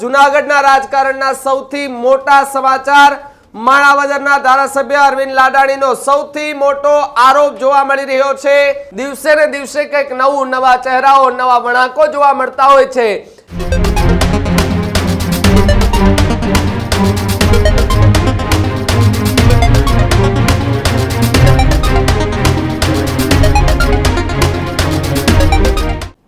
જુનાગઢના રાજકારણના સૌથી મોટા સમાચાર. માણાવદરના ધારાસભ્ય અરવિંદ લાડાણીનો સૌથી મોટો આરોપ જોવા મળી રહ્યો છે. દિવસે ને દિવસે કંઈક નવું, નવા ચહેરાઓ, નવા વણાકો જોવા મળતા હોય છે.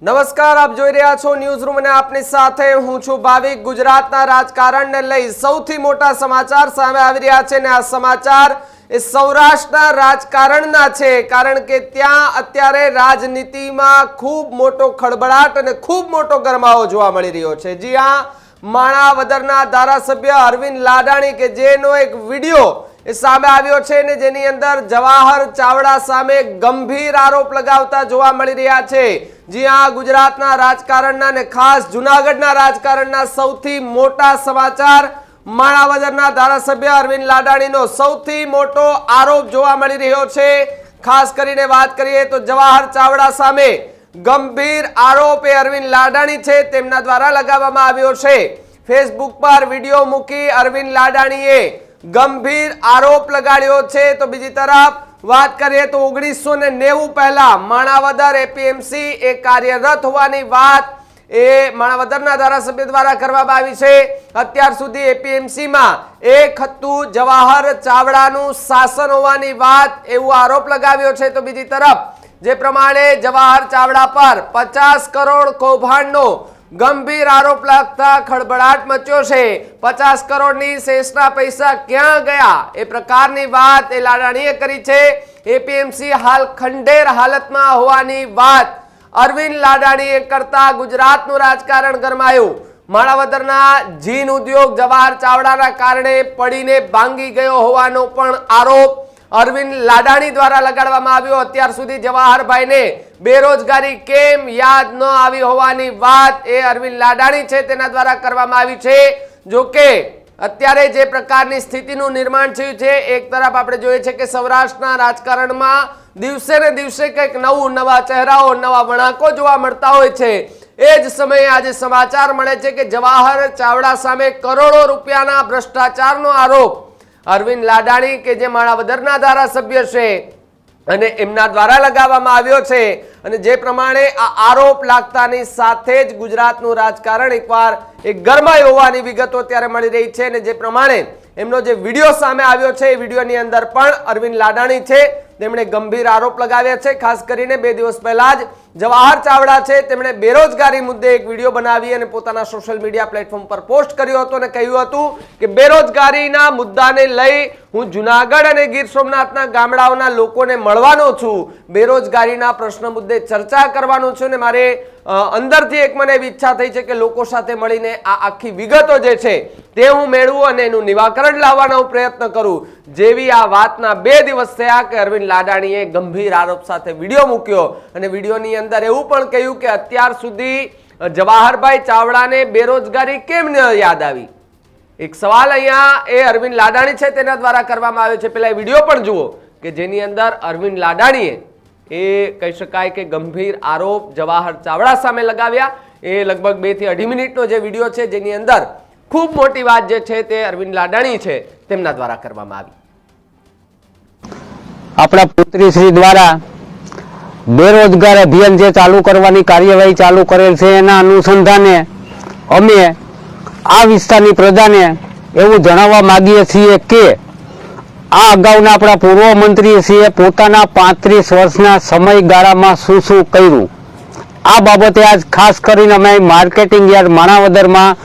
નમસ્કાર, આપ જોઈ રહ્યા છો ન્યૂઝ રૂમ અને આપની સાથે હું છું ભાવિક. ગુજરાતના રાજકારણને લઈ સૌથી મોટા સમાચાર સામે આવી રહ્યા છે ને આ સમાચાર એ સૌરાષ્ટ્રના રાજકારણના છે, કારણ કે ત્યાં અત્યારે રાજનીતિમાં ખૂબ મોટો ખળબળાટ અને ખૂબ મોટો ગરમાવો જોવા મળી રહ્યો છે. જી હા, માણાવદરના ધારાસભ્ય અરવિંદ લાડાણી કે જેનો એક વીડિયો એ સામે આવ્યો છે ને જેની અંદર જવાહર ચાવડા સામે ગંભીર આરોપ લગાવતા જોવા મળી રહ્યા છે. જ્યાં ગુજરાતના રાજકારણના ને ખાસ જુનાગઢના રાજકારણના સૌથી મોટા સમાચાર માણાવદરના ધારાસભ્ય અરવિંદ લાડાણીનો સૌથી મોટો આરોપ જોવા મળી રહ્યો છે. ખાસ કરીને વાત કરીએ તો જવાહર ચાવડા સામે ગંભીર આરોપ એ અરવિંદ લાડાણી છે, તેમના દ્વારા લગાવવામાં આવ્યો છે. ફેસબુક પર વીડિયો મૂકી અરવિંદ લાડાણીએ ગંભીર આરોપ લગાડ્યો છે. તો બીજી તરફ વાત કરીએ તો ઓગણીસો ને નેવું પહેલા માણાવદર એપીએમસી એ કાર્યરત હોવાની વાત એ માણાવદરના ધારાસભ્ય દ્વારા કરવામાં આવી છે. અત્યાર સુધી એપીએમસીમાં એક હતું જવાહર ચાવડાનું શાસન હોવાની વાત એવો આરોપ લગાવ્યો છે. તો બીજી તરફ જે પ્રમાણે જવાહર ચાવડા પર પચાસ કરોડ કૌભાંડનો ગંભીર આરોપ લાગતા ખળબળાટ મચ્યો છે. પચાસ કરોડની શેષના પૈસા ક્યાં ગયા? એ પ્રકારની વાત એ લાડાણીએ કરી છે. એપીએમસી હાલ ખંડેર હાલતમાં હોવાની વાત. અરવિંદ લાડાણીએ કરતા ગુજરાતનું રાજકારણ ગરમાયું. માણાવદરના જીન ઉદ્યોગ જવાહર ચાવડાના કારણે પડીને ભાંગી ગયો હોવાનો પણ આરોપ. અરવિંદ લાડાણી દ્વારા લગાડવામાં આવ્યો. અત્યાર સુધી જવાહરભાઈને બેરોજગારી કેમ યાદ ન આવી હોવાની વાત એ અરવિંદ લાડાણી છે, તેના દ્વારા કરવામાં આવી છે. જો કે અત્યારે જે પ્રકારની સ્થિતિનું નિર્માણ થયું છે, એક તરફ આપણે જોઈએ છે કે સૌરાષ્ટ્રના રાજકારણમાં દિવસે ને દિવસે કંઈક નવું, નવા ચહેરાઓ, નવા વણાકો જોવા મળતા હોય છે. એ જ સમયે આજે સમાચાર મળે છે કે જવાહર ચાવડા સામે કરોડો રૂપિયાના ભ્રષ્ટાચારનો આરોપ અરવિંદ લાડાણી કે જે માણાવદરના ધારાસભ્ય છે અને એમના દ્વારા લગાવવામાં આવ્યો છે અને જે પ્રમાણે આ આરોપ લાગતાની સાથે જ ગુજરાતનું રાજકારણ એકવાર એક ગરમાઈ હોવાની વિગતો અત્યારે મળી રહી છે અને જે પ્રમાણે એમનો જે વીડિયો સામે આવ્યો છે, એ વિડીયોની અંદર પણ અરવિંદ લાડાણી છે. તેમણે ગંભીર આરોપ લગાવ્યા છે. ખાસ કરીને બે દિવસ પહેલા જ જવાહર ચાવડા છે, તેમણે બેરોજગારી મુદ્દે એક વીડિયો બનાવી અને પોતાના સોશિયલ મીડિયા પ્લેટફોર્મ પર પોસ્ટ કર્યો હતો અને કહ્યું હતું કે બેરોજગારીના મુદ્દાને લઈ હું જુનાગઢ અને ગીર સોમનાથના ગામડાઓના લોકોને મળવાનો છું. બેરોજગારીના પ્રશ્ન મુદ્દે ચર્ચા કરવાનો છું અને મારે અંદરથી એક મને એવી ઈચ્છા થઈ છે કે લોકો સાથે મળીને આ આખી વિગતો જે છે તે હું મેળવું અને એનું નિવાકરણ લાવવાનો પ્રયત્ન કરું. જેવી આ વાતના બે દિવસ થયા કે અરવિંદ લાડાણીએ ગંભીર આરોપ સાથે વીડિયો મૂક્યો અને વિડીયોની અંદર એવું પણ કહ્યું કે અત્યાર સુધી જવાહરભાઈ ચાવડાને બેરોજગારી કેમ ન યાદ આવી? એક સવાલ અહીંયા એ અરવિંદ લાડાણી છે તેના દ્વારા કરવામાં આવ્યો છે. પેલા વીડિયો પણ જુઓ કે જેની અંદર અરવિંદ લાડાણીએ એ કહી શકાય કે ગંભીર આરોપ જવાહર ચાવડા સામે લગાવ્યા. એ લગભગ બેથી અઢી મિનિટનો જે વીડિયો છે જેની અંદર ખૂબ મોટી વાત જે છે તે અરવિંદ લાડાણી છે, તેમના દ્વારા કરવામાં આવી. આપણા પુત્રી શ્રી દ્વારા બેરોજગાર અભિયાન જે ચાલુ કરવાની કાર્યવાહી ચાલુ કરેલ છે, એના અનુસંધાને અમે આ વિસ્તારની પ્રજાને એવું જણાવવા માગીએ છીએ કે આ અગાઉના આપણા પૂર્વ મંત્રીશ્રીએ પોતાના પાંત્રીસ વર્ષના સમયગાળામાં શું શું કર્યું. આ બાબતે આજ ખાસ કરીને અમે માર્કેટિંગ યાર્ડ માણાવદરમાં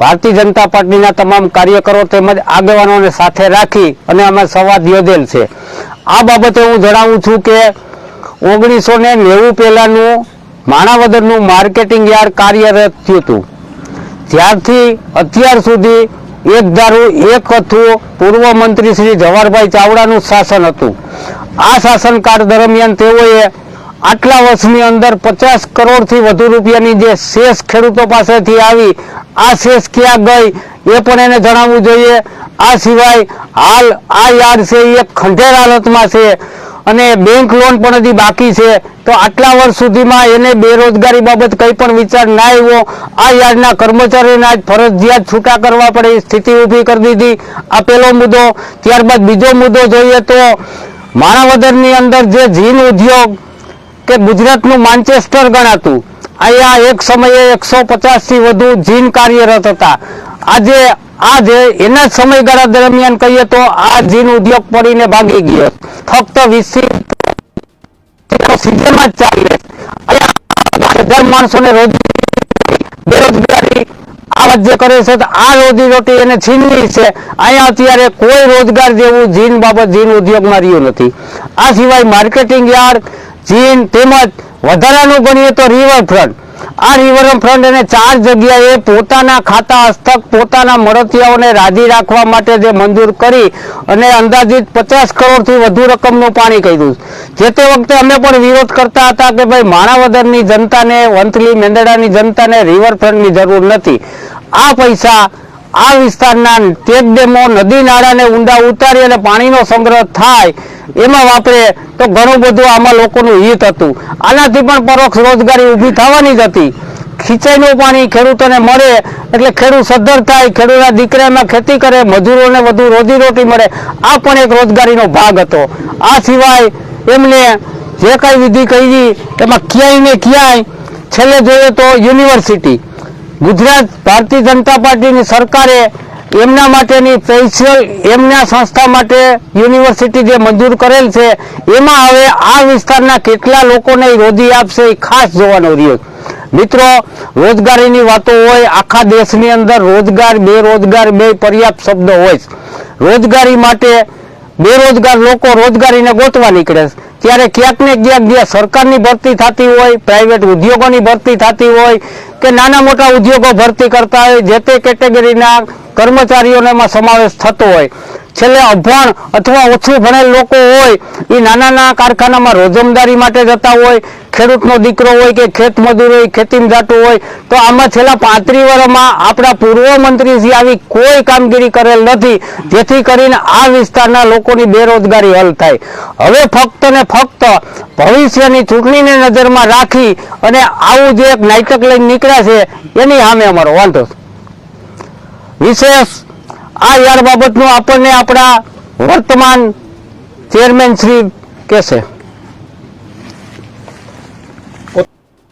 ભારતીય જનતા પાર્ટીના તમામ કાર્યકરો તેમજ આગેવાનોને સાથે રાખી અને અમે સંવાદ યોજેલ છે. આ બાબતે હું જણાવું છું કે ઓગણીસો ને નેવું પહેલાનું માણાવદરનું માર્કેટિંગ યાર્ડ કાર્યરત થયું હતું. ત્યારથી અત્યાર સુધી એક ધારું એક હતું પૂર્વ મંત્રી શ્રી જવાહરભાઈ ચાવડાનું શાસન હતું. આ શાસનકાળ દરમિયાન તેઓએ આટલા વર્ષની અંદર પચાસ કરોડથી વધુ રૂપિયાની જે શેષ ખેડૂતો પાસેથી આવી, આ શેષ ક્યાં ગઈ એ પણ એને જણાવવું જોઈએ. આ સિવાય હાલ આ યાર્ડ છે એ ખંડેર હાલતમાં છે અને બેંક લોન પણ હજી બાકી છે. તો આટલા વર્ષ સુધીમાં એને બેરોજગારી બાબત કંઈ પણ વિચાર ના આવ્યો. આ યાર્ડના કર્મચારીને આજ ફરજિયાત છૂટા કરવા પડે સ્થિતિ ઊભી કરી દીધી. આ પહેલો મુદ્દો, ત્યારબાદ બીજો મુદ્દો જોઈએ તો માણાવદરની અંદર જે જીન ઉદ્યોગ કે ગુજરાતનું માન્ચેસ્ટર ગણાતું. અહીંયા એક સમયે એકસો પચાસથી વધુ જીન કાર્યરત હતા. આજે આ એના સમયગાળા દરમિયાન કહીએ તો આ જીન ઉદ્યોગ પડીને ભાગી ગયો. ફક્ત સિઝનમાં જ ચાલે હજાર માણસોને રોજ બેરોજગારી આ જે કરે છે આ રોજી રોટી એને છીનવી છે. અહીંયા અત્યારે કોઈ રોજગાર જેવું જીન બાબત, જીન ઉદ્યોગમાં રહ્યું નથી. આ સિવાય માર્કેટિંગ યાર્ડ જીન તેમજ વધારાનું ગણીએ તો રિવરફ્રન્ટ આ રિવરફ્રન્ટ અને ચાર જગ્યાએ પોતાના ખાતા હસ્તક, પોતાના મળતિયાઓને રાજી રાખવા માટે જે મંજૂર કરી અને અંદાજિત પચાસ કરોડથી વધુ રકમનું પાણી કર્યું જે તે વખતે અમે પણ વિરોધ કરતા હતા કે ભાઈ માણાવદરની જનતાને, વંથલી મેંદડાની જનતાને રિવરફ્રન્ટની જરૂર નથી. આ પૈસા આ વિસ્તારના ટેક ડેમો નદી નાળાને ઊંડા ઉતારી અને પાણીનો સંગ્રહ થાય એમાં વાપરે તો ઘણું બધું આમાં લોકોનું હિત હતું. આનાથી પણ પરોક્ષ રોજગારી ઊભી થવાની જ હતી. ખીચાઈનું પાણી ખેડૂતોને મળે એટલે ખેડૂત સદ્ધર થાય, ખેડૂતના દીકરામાં ખેતી કરે, મજૂરોને વધુ રોજીરોટી મળે. આ પણ એક રોજગારીનો ભાગ હતો. આ સિવાય એમને જે કઈ વિધિ કરી, એમાં ક્યાંય ને ક્યાંય છેલ્લે જોઈએ તો યુનિવર્સિટી. ગુજરાત ભારતીય જનતા પાર્ટીની સરકારે એમના માટેની સ્પેશિયલ એમના સંસ્થા માટે યુનિવર્સિટી જે મંજૂર કરેલ છે, એમાં હવે આ વિસ્તારના કેટલા લોકોને રોજી આપશે ખાસ જોવાનો રહ્યો મિત્રો, રોજગારીની વાતો હોય, આખા દેશની અંદર રોજગાર, બેરોજગાર બે પર્યાપ્ત શબ્દો હોય રોજગારી માટે બેરોજગાર લોકો રોજગારીને ગોતવા નીકળે છે. ત્યારે ક્યાંક ને ક્યાંક જ્યાં સરકારની ભરતી થતી હોય પ્રાઇવેટ ઉદ્યોગોની ભરતી થતી હોય કે નાના મોટા ઉદ્યોગો ભરતી કરતા હોય, જે તે કેટેગરીના કર્મચારીઓનો એમાં સમાવેશ થતો હોય. છેલ્લે અભણ અથવા ઓછું ભણેલ લોકો હોય, એ નાના નાના કારખાનામાં રોજમદારી માટે જતા હોય, ખેડૂતનો દીકરો હોય કે ખેત મજૂર હોય, ખેતીમાં જાતું હોય, તો આમાં છેલ્લા પાંત્રીસ વર્ષમાં આપણા પૂર્વ મંત્રીજી આવી કોઈ કામગીરી કરેલ નથી, જેથી કરીને આ વિસ્તારના લોકોની બેરોજગારી હલ થાય. હવે ફક્ત ને ફક્ત ભવિષ્યની ચૂંટણીને નજરમાં રાખી અને આવું જે એક નાટક લઈને નીકળ્યા છે, એની સામે અમારો વાંધો વિશેષ આ યાર બાબતનું આપણને આપણા વર્તમાન ચેરમેન શ્રી કહેશે.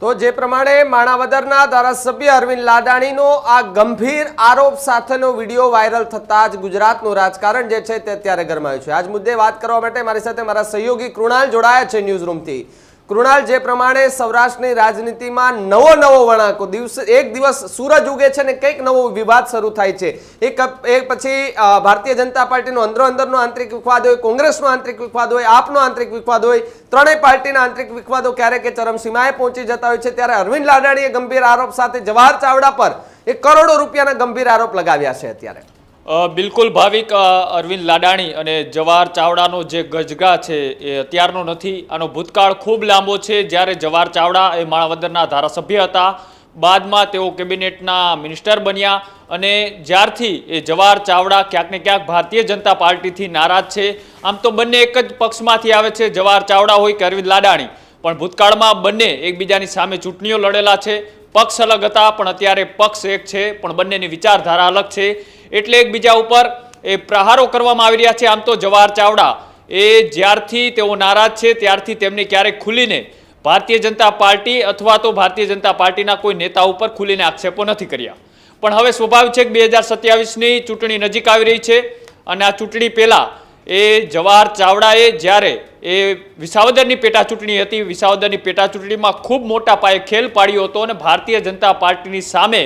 તો જે પ્રમાણે માણાવદરના ધારાસભ્ય અરવિંદ લાડાણીનો આ ગંભીર આરોપ સાથેનો વીડિયો વાયરલ થતા જ ગુજરાતનું રાજકારણ જે છે તે અત્યારે ગરમાયું છે. આજ મુદ્દે વાત કરવા માટે મારી સાથે મારા સહયોગી કૃણાલ જોડાયા છે ન્યૂઝ રૂમથી કૃણાલ, જે પ્રમાણે સૌરાષ્ટ્રની રાજનીતિમાં નવો નવો વળાંકો, દિવસ એક દિવસ સૂરજ ઉગે છે ને કંઈક નવો વિવાદ શરૂ થાય છે. એક એક પછી ભારતીય જનતા પાર્ટીનો અંદરો અંદરનો આંતરિક વિખવાદ હોય, કોંગ્રેસનો આંતરિક વિખવાદ હોય, આપનો આંતરિક વિખવાદ હોય, ત્રણેય પાર્ટીના આંતરિક વિખવાદો ક્યારેક એ ચરમસીમાએ પહોંચી જતા હોય છે. ત્યારે અરવિંદ લાડાણીએ ગંભીર આરોપ સાથે જવાહર ચાવડા પર એક કરોડો રૂપિયાના ગંભીર આરોપ લગાવ્યા છે અત્યારે. બિલકુલ ભાવિક અરવિંદ લાડાણી અને જવાહર ચાવડાનો જે ગજગા છે એ અત્યારનો નથી. આનો ભૂતકાળ ખૂબ લાંબો છે. જ્યારે જવાહર ચાવડા એ માણાવદરના ધારાસભ્ય હતા, બાદમાં તેઓ કેબિનેટના મિનિસ્ટર બન્યા અને જ્યારથી એ જવાહર ચાવડા ક્યાંક ને ક્યાંક ભારતીય જનતા પાર્ટીથી નારાજ છે. આમ તો બંને એક જ પક્ષમાંથી આવે છે જવાહર ચાવડા હોય કે અરવિંદ લાડાણી. પણ ભૂતકાળમાં બંને એકબીજાની સામે ચૂંટણીઓ લડેલા છે. પક્ષ અલગ હતા, પણ અત્યારે પક્ષ એક છે, પણ બંનેની વિચારધારા અલગ છે. એટલે એકબીજા ઉપર એ પ્રહારો કરવામાં આવી રહ્યા છે. આમ તો જવાહર ચાવડા એ જ્યારથી તેઓ નારાજ છે, ત્યારથી તેમને ક્યારેક ખુલીને ભારતીય જનતા પાર્ટી અથવા તો ભારતીય જનતા પાર્ટીના કોઈ નેતા ઉપર ખુલીને આક્ષેપો નથી કર્યા. પણ હવે સ્વાભાવિક છે કે બે હજાર સત્યાવીસની ચૂંટણી નજીક આવી રહી છે અને આ ચૂંટણી પહેલા એ જવાહર ચાવડાએ જ્યારે એ વિસાવદરની પેટા ચૂંટણી હતી, વિસાવદરની પેટા ચૂંટણીમાં ખૂબ મોટા પાયે ખેલ પાડ્યો હતો અને ભારતીય જનતા પાર્ટીની સામે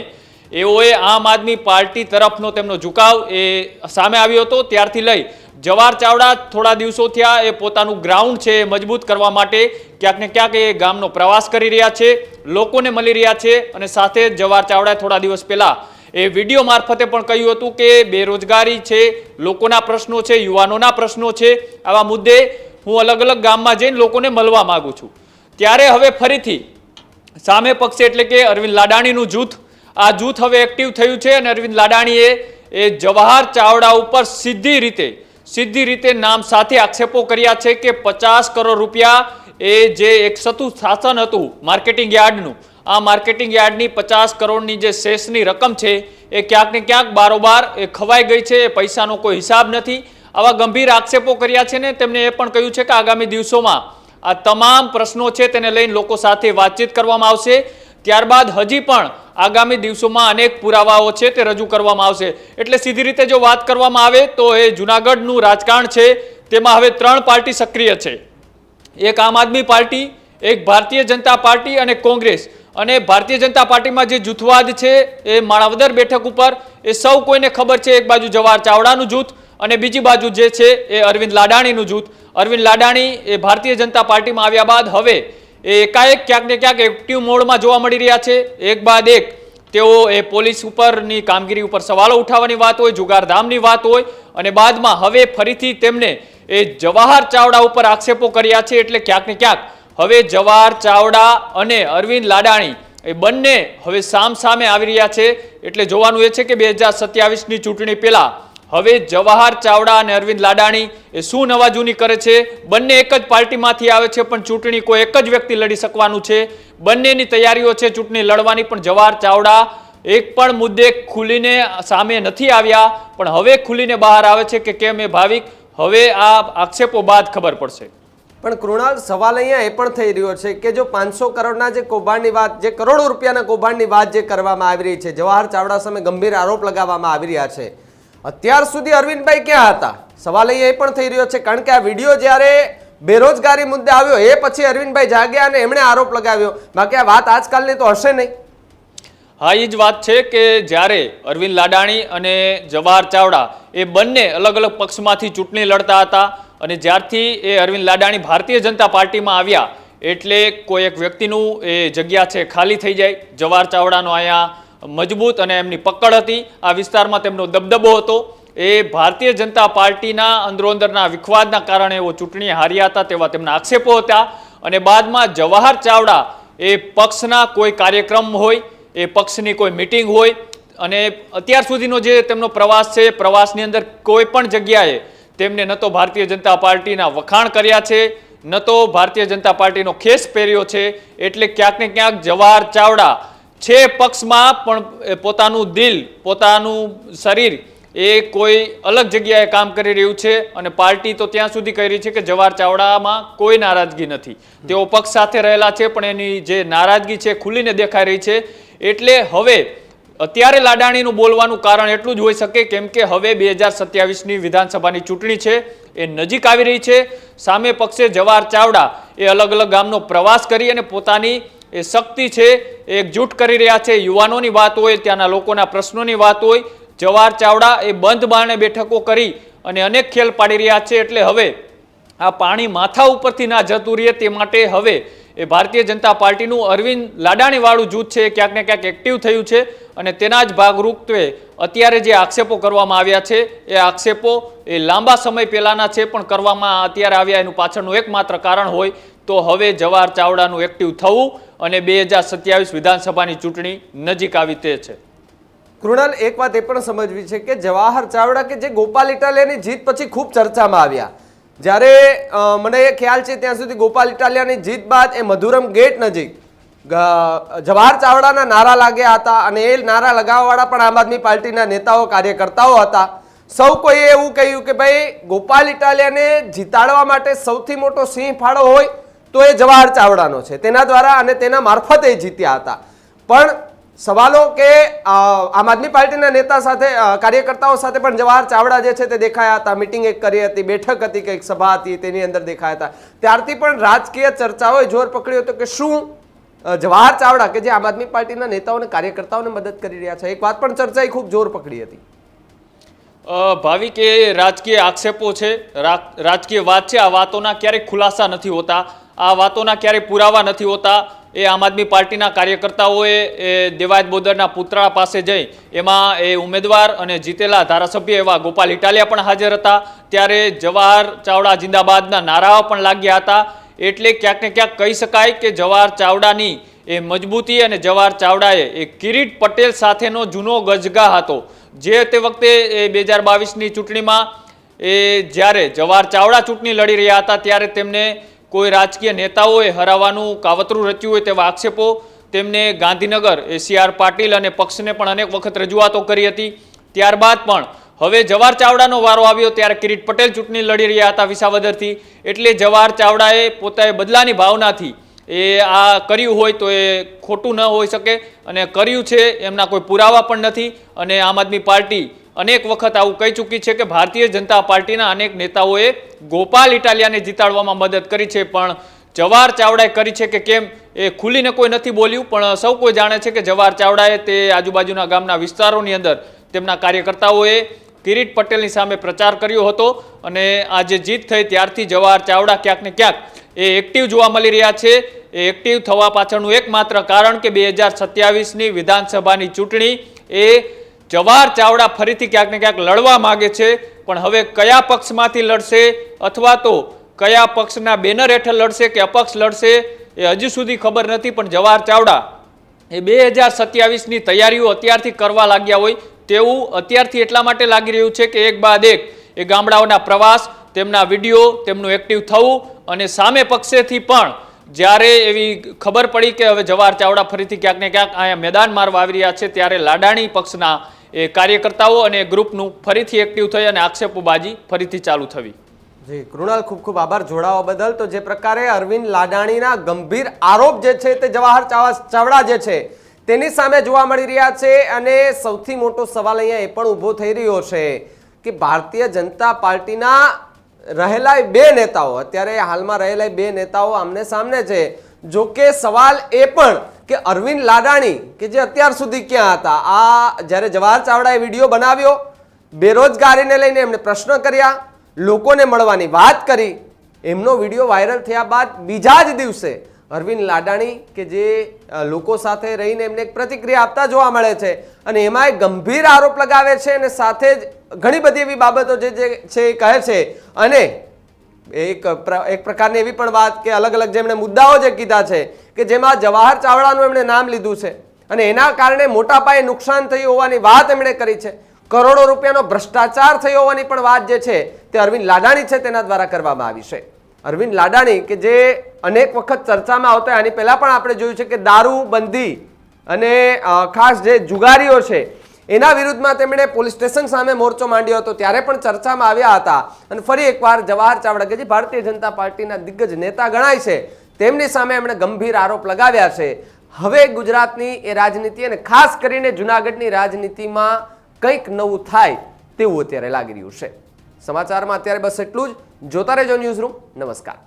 એઓએ આમ આદમી પાર્ટી તરફનો તેમનો ઝુકાવ એ સામે આવ્યો હતો. ત્યારથી લઈ જવાહર ચાવડા થોડા દિવસો થયા એ પોતાનું ગ્રાઉન્ડ છે એ મજબૂત કરવા માટે ક્યાંક ને ક્યાંક એ ગામનો પ્રવાસ કરી રહ્યા છે, લોકોને મળી રહ્યા છે અને સાથે જવાહર ચાવડાએ થોડા દિવસ પહેલા એ વીડિયો મારફતે પણ કહ્યું હતું કે બેરોજગારી છે, લોકોના પ્રશ્નો છે, યુવાનોના પ્રશ્નો છે. આવા મુદ્દે હું અલગ અલગ ગામમાં જઈને લોકોને મળવા માંગુ છું. ત્યારે હવે ફરીથી સામે પક્ષે એટલે કે અરવિંદ લાડાણીનું જૂથ, આ જૂથ હવે એક્ટિવ થયું છે અને અરવિંદ લાડાણીએ એ જવાહર ચાવડા ઉપર સીધી રીતે સીધી રીતે નામ સાથે આક્ષેપો કર્યા છે કે પચાસ કરોડ રૂપિયા એ જે એક સતુ શાસન હતું, માર્કેટિંગ યાર્ડનું આ માર્કેટિંગ યાર્ડની પચાસ કરોડની જે શેષની રકમ છે, એ ક્યાંક ને ક્યાંક બારોબાર એ ખવાઈ ગઈ છે, એ પૈસાનો કોઈ હિસાબ નથી. આવા ગંભીર આક્ષેપો કર્યા છે ને, તેમણે એ પણ કહ્યું છે કે આગામી દિવસોમાં આ તમામ પ્રશ્નો છે તેને લઈને લોકો સાથે વાતચીત કરવામાં આવશે. ત્યારબાદ હજી પણ આગામી દિવસોમાં અનેક પુરાવાઓ છે તે રજૂ કરવામાં આવશે. એટલે સીધી રીતે જો વાત કરવામાં આવે તો એ જુનાગઢનું રાજકારણ છે, તેમાં હવે ત્રણ પાર્ટી સક્રિય છે. એક આમ આદમી પાર્ટી, એક ભારતીય જનતા પાર્ટી અને કોંગ્રેસ. અને ભારતીય જનતા પાર્ટીમાં જે જૂથવાદ છે એ માણાવદર બેઠક ઉપર, એ સૌ કોઈને ખબર છે. એક બાજુ જવાહર ચાવડાનું જૂથ અને બીજી બાજુ જે છે એ અરવિંદ લાડાણીનું જૂથ. અરવિંદ લાડાણી એ ભારતીય જનતા પાર્ટીમાં આવ્યા બાદ હવે એ એકાએક ક્યાંક ને ક્યાંક એક્ટિવ મોડમાં જોવા મળી રહ્યા છે. એક બાદ એક તેઓ એ પોલીસ ઉપરની કામગીરી ઉપર સવાલો ઉઠાવવાની વાત હોય, જુગારધામની વાત હોય અને બાદમાં હવે ફરીથી તેમને એ જવાહર ચાવડા ઉપર આક્ષેપો કર્યા છે એટલે ક્યાંક ને ક્યાંક હવે જવાહર ચાવડા અને અરવિંદ લાડાણી એ બંને હવે સામ સામે આવી રહ્યા છે. એટલે જોવાનું એ છે કે બે હજાર સત્યાવીસની ચૂંટણી પહેલાં હવે જવાહર ચાવડા અને અરવિંદ લાડાણી એ શું નવા જૂની કરે છે? બંને એક જ પાર્ટીમાંથી આવે છે, પણ ચૂંટણી કોઈ એક જ વ્યક્તિ લડી શકવાનું છે. બંનેની તૈયારીઓ છે ચૂંટણી લડવાની, પણ જવાહર ચાવડા એક પણ મુદ્દે ખુલીને સામે નથી આવ્યા. પણ હવે ખુલીને બહાર આવે છે કે કેમ એ ભાવિક? હવે આ આક્ષેપો બાદ ખબર પડશે. પણ કૃણાલ, સવાલ અહીંયા એ પણ થઈ રહ્યો છે કે જો પાંચસો કરોડના જે કૌભાંડની વાત, જે કરોડો રૂપિયાના કૌભાંડની વાત જે કરવામાં આવી રહી છે, જવાહર ચાવડા સામે ગંભીર આરોપ લગાવવામાં આવી રહ્યા છે. અત્યાર સુધી અરવિંદભાઈ ક્યાં હતા? સવાલ અહીંયા એ પણ થઈ રહ્યો છે, કારણ કે આ વીડિયો જ્યારે બેરોજગારી મુદ્દે આવ્યો, એ પછી અરવિંદભાઈ જાગ્યા અને એમણે આરોપ લગાવ્યો. બાકી આ વાત આજકાલની તો હશે નહીં. હા એ જ વાત છે કે જ્યારે અરવિંદ લાડાણી અને જવાહર ચાવડા એ બંને અલગ અલગ પક્ષમાંથી ચૂંટણી લડતા હતા અને જ્યારથી એ અરવિંદ લાડાણી ભારતીય જનતા પાર્ટીમાં આવ્યા, એટલે કોઈ એક વ્યક્તિનું એ જગ્યા છે ખાલી થઈ જાય. જવાહર ચાવડાનો અહીંયા મજબૂત અને એમની પકડ હતી. આ વિસ્તારમાં તેમનો દબદબો હતો. એ ભારતીય જનતા પાર્ટીના અંદરોઅંદરના વિખવાદના કારણે એવો ચૂંટણી હાર્યા હતા તેવા તેમના આક્ષેપો હતા. અને બાદમાં જવાહર ચાવડા એ પક્ષના કોઈ કાર્યક્રમ હોય, એ પક્ષની કોઈ મિટિંગ હોય, અને અત્યાર સુધીનો જે તેમનો પ્રવાસ છે, પ્રવાસની અંદર કોઈ પણ જગ્યાએ તેમને ન તો ભારતીય જનતા પાર્ટીના વખાણ કર્યા છે, ન તો ભારતીય જનતા પાર્ટીનો ખેસ પહેર્યો છે, એટલે ક્યાંક ને ક્યાંક જવાહર ચાવડા છે પક્ષમાં, પણ પોતાનું દિલ, પોતાનું શરીર એ કોઈ અલગ જગ્યાએ કામ કરી રહ્યું છે અને પાર્ટી તો ત્યાં સુધી કહી રહી છે કે જવાહર ચાવડામાં કોઈ નારાજગી નથી. તેઓ પક્ષ સાથે રહેલા છે, પણ એની જે નારાજગી છે ખુલીને દેખાઈ રહી છે. એટલે હવે અત્યારે લાડાણીનું બોલવાનું કારણ એટલું જ હોઈ શકે કેમ કે હવે બે હજાર સત્યાવીસની વિધાનસભાની ચૂંટણી છે, એ નજીક આવી રહી છે. સામે પક્ષે જવાહર ચાવડા એ અલગ અલગ ગામનો પ્રવાસ કરી અને પોતાની એ શક્તિ છે એકજૂટ કરી રહ્યા છે. યુવાનોની વાત હોય, ત્યાંના લોકોના પ્રશ્નોની વાત હોય, જવાહર ચાવડા એ બંધ બારણે બેઠકો કરી અને અનેક ખેલ પાડી રહ્યા છે. એટલે હવે આ પાણી માથા ઉપરથી ના જતું રહે તે માટે હવે એ ભારતીય જનતા પાર્ટીનું અરવિંદ લાડાણીવાળું જૂથ છે ક્યાંક ને ક્યાંક એક્ટિવ થયું છે અને તેના જ ભાગરૂપે અત્યારે જે આક્ષેપો કરવામાં આવ્યા છે, એ આક્ષેપો એ લાંબા સમય પહેલાંના છે, પણ કરવામાં અત્યારે આવ્યા એનું પાછળનું એકમાત્ર કારણ હોય તો હવે જવાહર ચાવડાનું એક્ટિવ થવું અને બે વિધાનસભાની ચૂંટણી નજીક આવી તે છે. કૃણાલ, એક વાત એ પણ સમજવી છે કે જવાહર ચાવડા કે જે ગોપાલ ઇટાલિયાની જીત પછી ખૂબ ચર્ચામાં આવ્યા. જ્યારે મને એ ખ્યાલ છે ત્યાં સુધી ગોપાલ ઇટાલિયાની જીત બાદ એ મધુરમ ગેટ નજીક જવાહર ચાવડાના નારા લાગ્યા હતા અને એ નારા લગાવવાવાળા પણ આમ આદમી પાર્ટીના નેતાઓ, કાર્યકર્તાઓ હતા. સૌ કોઈએ એવું કહ્યું કે ભાઈ, ગોપાલ ઇટાલિયાને જીતાડવા માટે સૌથી મોટો સિંહ ફાળો હોય તો એ જવાહર ચાવડાનો છે. તેના દ્વારા અને તેના મારફતે જીત્યા હતા. પણ સવાલો કે આમ આદમી પાર્ટીના નેતા સાથે કાર્યકર્તાઓ સાથે પણ જવાહર ચાવડા જે છે તે દેખાયા હતા. મિટિંગ એક કરી હતી, બેઠક હતી કંઈક સભા હતી, તેની અંદર દેખાયા હતા. ત્યારથી પણ રાજકીય ચર્ચાઓએ જોર પકડ્યું હતું કે શું જવાહર ચાવડા કે જે આમ આદમી પાર્ટીના નેતાઓને કાર્યકર્તાઓને મદદ કરી રહ્યા છે. એક વાત પણ ચર્ચાએ ખૂબ જોર પકડી હતી. ભાવિક એ રાજકીય આક્ષેપો છે રાજકીય વાત છે, આ વાતોના ક્યારેય ખુલાસા નથી હોતા. આ વાતોના ક્યારેય પુરાવા નથી હોતા. એ આમ આદમી પાર્ટીના કાર્યકર્તાઓએ એ દેવાયત બોદરના પુતળા પાસે જઈ એમાં એ ઉમેદવાર અને જીતેલા ધારાસભ્ય એવા ગોપાલ ઇટાલિયા પણ હાજર હતા. ત્યારે જવાહર ચાવડા જિંદાબાદના નારાઓ પણ લાગ્યા હતા. એટલે ક્યાંક ને ક્યાંક કહી શકાય કે જવાહર ચાવડાની એ મજબૂતી અને જવાહર ચાવડાએ એ કિરીટ પટેલ સાથેનો જૂનો ગજગા હતો. જે તે વખતે એ બે હજાર બાવીસની ચૂંટણીમાં એ જ્યારે જવાહર ચાવડા ચૂંટણી લડી રહ્યા હતા ત્યારે તેમને કોઈ રાજકીય નેતાઓએ હરાવવાનું કાવતરું રચ્યું હોય તેવા આક્ષેપો તેમને ગાંધીનગર એ સી આર પાટીલ અને પક્ષને પણ અનેક વખત રજૂઆતો કરી હતી. ત્યારબાદ પણ હવે જવાહર ચાવડાનો વારો આવ્યો ત્યારે કિરીટ પટેલ ચૂંટણી લડી રહ્યા હતા વિસાવદરથી. એટલે જવાહર ચાવડાએ પોતાએ બદલાની ભાવનાથી એ આ કર્યું હોય તો એ ખોટું ન હોઈ શકે અને કર્યું છે એમના કોઈ પુરાવા પણ નથી અને આમ આદમી પાર્ટી અનેક વખત આવું કહી ચૂકી છે કે ભારતીય જનતા પાર્ટીના અનેક નેતાઓએ ગોપાલ ઇટાલિયાને જીતાડવામાં મદદ કરી છે, પણ જવાહર ચાવડાએ કરી છે કે કેમ એ ખુલીને કોઈ નથી બોલ્યું, પણ સૌ કોઈ જાણે છે કે જવાહર ચાવડાએ તે આજુબાજુના ગામના વિસ્તારોની અંદર તેમના કાર્યકર્તાઓએ કિરીટ પટેલની સામે પ્રચાર કર્યો હતો અને આ જે જીત થઈ ત્યારથી જવાહર ચાવડા ક્યાંક ને ક્યાંક એ એક્ટિવ જોવા મળી રહ્યા છે. એ એક્ટિવ થવા પાછળનું એકમાત્ર કારણ કે બે હજાર સત્યાવીસની વિધાનસભાની ચૂંટણી એ જવાહર ચાવડા ફરીથી ક્યાંક ને ક્યાંક લડવા માગે છે, પણ હવે કયા પક્ષમાંથી લડશે અથવા તો કયા પક્ષના બેનર હેઠળ લડશે કે અપક્ષ લડશે એ હજી સુધી ખબર નથી, પણ જવાહર ચાવડા એ બે હજાર સત્યાવીસની તૈયારીઓ અત્યારથી કરવા લાગ્યા હોય તેવું અત્યારથી એટલા માટે લાગી રહ્યું છે કે એક બાદ એક એ ગામડાઓના પ્રવાસ, તેમના વીડિયો, તેમનું એક્ટિવ થવું અને સામે પક્ષેથી પણ જ્યારે એવી ખબર પડી કે હવે જવાહર ચાવડા ફરીથી ક્યાંક ને ક્યાંક અહીંયા મેદાન મારવા આવી રહ્યા છે, ત્યારે લાડાણી પક્ષના એ કાર્યકર્તાઓ અને ગ્રુપનું ફરીથી એક્ટિવ થઈ અને આક્ષેપોબાજી ફરીથી ચાલુ થવી. જી, કૃણાલ, ખૂબ ખૂબ આભાર જોડાવા બદલ. તો જે પ્રકારે અરવિંદ લાડાણીના ગંભીર આરોપ જે છે તે જવાહર ચાવા- ચાવડા જે છે તેની સામે જોવા મળી રહ્યા છે અને સૌથી મોટો સવાલ અહીંયા એ પણ ઊભો થઈ રહ્યો છે કે ભારતીય જનતા પાર્ટીના રહેલા બે નેતાઓ, અત્યારે હાલમાં રહેલા બે નેતાઓ આમને સામને છે. જો કે સવાલ એ પણ કે અરવિંદ લાડાણી, કે જે અત્યાર સુધી ક્યાં હતા, આ જ્યારે જવાહર ચાવડાએ વીડિયો બનાવ્યો, બેરોજગારીને લઈને એમણે પ્રશ્ન કર્યા, લોકોને મળવાની વાત કરી, એમનો વીડિયો વાયરલ થયા બાદ બીજા જ દિવસે અરવિંદ લાડાણી કે જે લોકો સાથે રહીને એમને એક પ્રતિક્રિયા આપતા જોવા મળે છે, અને એમાં એક ગંભીર આરોપ લગાવે છે, અને સાથે જ ઘણી બધી એવી બાબતો જે છે એ કહે છે, અને એક એક પ્રકારની એવી પણ વાત કે અલગ અલગ જેમણે મુદ્દાઓ જે કીધા છે કે જેમાં જવાહર ચાવડાનું એમણે નામ લીધું છે અને એના કારણે મોટા પાયે નુકસાન થયું હોવાની વાત એમણે કરી છે. કરોડો રૂપિયાનો ભ્રષ્ટાચાર થયો હોવાની પણ વાત જે છે તે અરવિંદ લાડાણી છે તેના દ્વારા કરવામાં આવી છે. અરવિંદ લાડાણી કે જે અનેક વખત ચર્ચામાં આવતા, આની પહેલાં પણ આપણે જોયું છે કે દારૂ બંધી અને ખાસ જે જુગારીઓ છે એના વિરુદ્ધમાં તેમણે પોલીસ સ્ટેશન સામે મોરચો માંડ્યો હતો. ત્યારે પણ ચર્ચામાં આવ્યા હતા. અને ફરી એકવાર જવાહર ચાવડા કે જે ભારતીય જનતા પાર્ટીના દિગ્ગજ નેતા ગણાય છે. તેમની સામે એમણે ગંભીર આરોપ લગાવ્યા છે. હવે ગુજરાતની એ રાજનીતિ અને ખાસ કરીને જુનાગઢની રાજનીતિમાં કંઈક નવું થાય તેવું અત્યારે લાગી રહ્યું છે. સમાચારમાં અત્યારે બસ એટલું જ. જોતા રહેજો ન્યૂઝ રૂમ. નમસ્કાર.